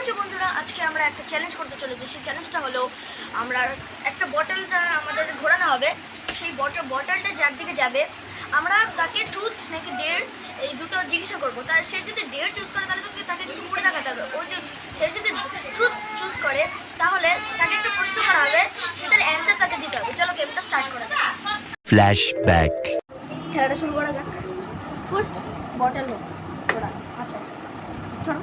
আছে বন্ধুরা আজকে আমরা একটা চ্যালেঞ্জ করতে চলেছি। সেই চ্যালেঞ্জটা হলো আমরা একটা বটলটা আমাদের ঘোরানো হবে। সেই বটল বটলটা যার দিকে যাবে আমরা তাকে ট্রুথ নাকি ডের এই দুটো জিজ্ঞাসা করব। তার সে যদি ডের চুজ করে তাহলে তোকে তাকে কিছু করে দেখাতে হবে। ও সে যদি ট্রুথ চুজ করে তাহলে তাকে একটা প্রশ্ন করা হবে। সেটার অ্যান্সার তাকে দিতে হবে। চলো গেমটা স্টার্ট করা যাক। Flashback. খেলাটা শুরু করা যাক। ফার্স্ট বটল হোক। আচ্ছা। শোনো।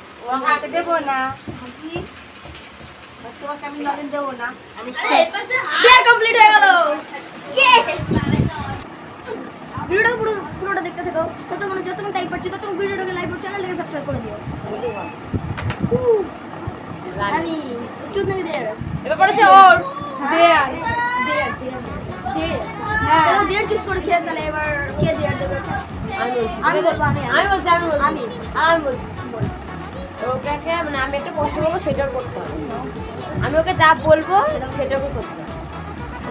হবে দেখা যাচ্ছে না হয়ে মানে পাচ্ছি ততক্ষণ ভিডিওটাকে লাইভ চ্যানেলটাকে সাবস্ক্রাইব করে দিও রানি ট্রুথ নাকি ডিয়ার এবার পড়েছে ওর দেয়ার হ্যাঁ চুজ করেছে তাহলে এবার কে ডিয়ার দেবে আমি বলব আমি আমি বলছি আমি বলছি আমি আমি বলছি মানে আমি একটা প্রশ্ন করব সেটার করতে হবে। আমি ওকে যা বলব সেটাকে করতে হবে।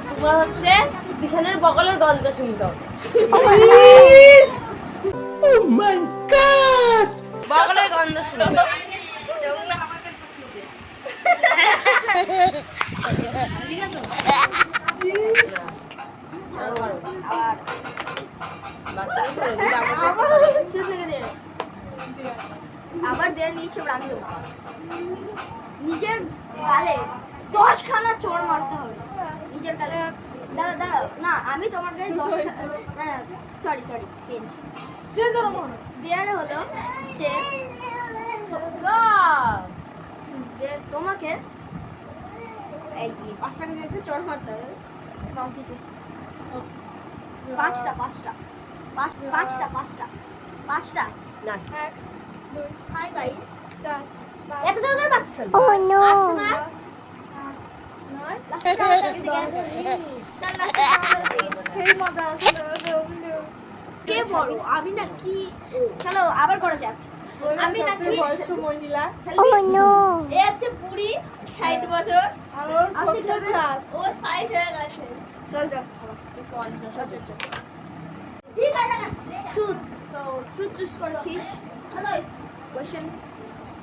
তোমার হচ্ছে কিষানের বকলের গন্ধ শুনতে হবে। বকলের বগলের গন্ধ শুনতে দেয়ার আমি দেবো নিজের গালে দশখানা চোর মারতে হবে। নিজের গালে দাঁড়া দাঁড়া না আমি তোমার গায়ে দশ সরি সরি চেঞ্জ যে দেয়ারে হলো যে তোমাকে এই পাঁচ টাকা দিয়ে একটা চোর মারতে হবে বাউকিতে পাঁচটা পাঁচটা। পাঁচ পাঁচটা পাঁচটা। পাঁচটা। না হাই গাইস এত পাচ্ছেন Oh no! নয় সেই মজা আসলে কে বড় আমি না চলো আবার করা যাক। আমি না বয়স্ক মহিলা। Oh no! এ আছে পুরি ষাট বছর। আর ও সাইড হয়ে গেছে। চল ঠিক আছে ট্রুথ তো ট্রুথ চুজ করছিস হ্যালো কোশ্চেন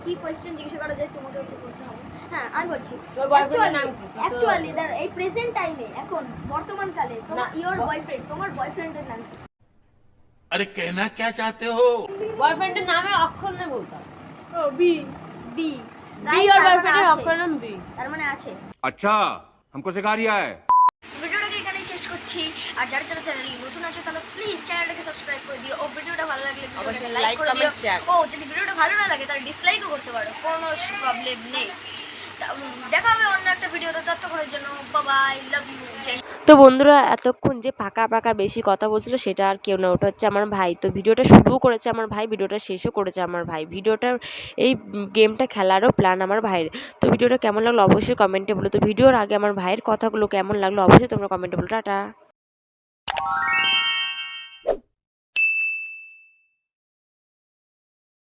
কি কোশ্চেন জিজ্ঞাসা করা যায় তোমাকে ওকে করতে হবে হ্যাঁ আমি বলছি তোর boyfriend এর নাম কি? অ্যাকচুয়ালি এই প্রেজেন্ট টাইমে এখন বর্তমান কালে তোমার না, ইওর ব- বয়ফ্রেন্ড তোমার বয়ফ্রেন্ডের নাম কি अरे कहना क्या चाहते हो বয়ফ্রেন্ডের নামে অক্ষর নেই বলতে হবে ও বি বি বি ওর বয়ফ্রেন্ডের অক্ষর নাম বি তার মানে আছে अच्छा हमको सिखा रिया है ভিডিওটাকে এখানেই শেষ করছি। আর যারা যারা চ্যানেল নতুন আছে তাহলে প্লিজ চ্যানেলটাকে সাবস্ক্রাইব করে দিও। ও ভিডিওটা ভালো লাগলে অবশ্যই লাইক করে দিও। ও যদি ভিডিওটা ভালো না লাগে তাহলে ডিসলাইকও করতে পারো। কোনো প্রবলেম নেই। দেখা হবে অন্য একটা ভিডিওতে ততক্ষণের জন্য বাবাই লাভ ইউ জয় তো বন্ধুরা, এতক্ষণ যে পাকা পাকা বেশি কথা বলছিল সেটা আর কেউ না, ওটা হচ্ছে আমার ভাই। তো ভিডিওটা শুরুও করেছে আমার ভাই, ভিডিওটা শেষও করেছে আমার ভাই। ভিডিওটার এই গেমটা খেলারও প্ল্যান আমার ভাইয়ের। তো ভিডিওটা কেমন লাগল অবশ্যই কমেন্টে বলো। তো ভিডিওর আগে আমার ভাইয়ের কথাগুলো কেমন লাগল অবশ্যই তোমরা কমেন্টে বলো। টাটা।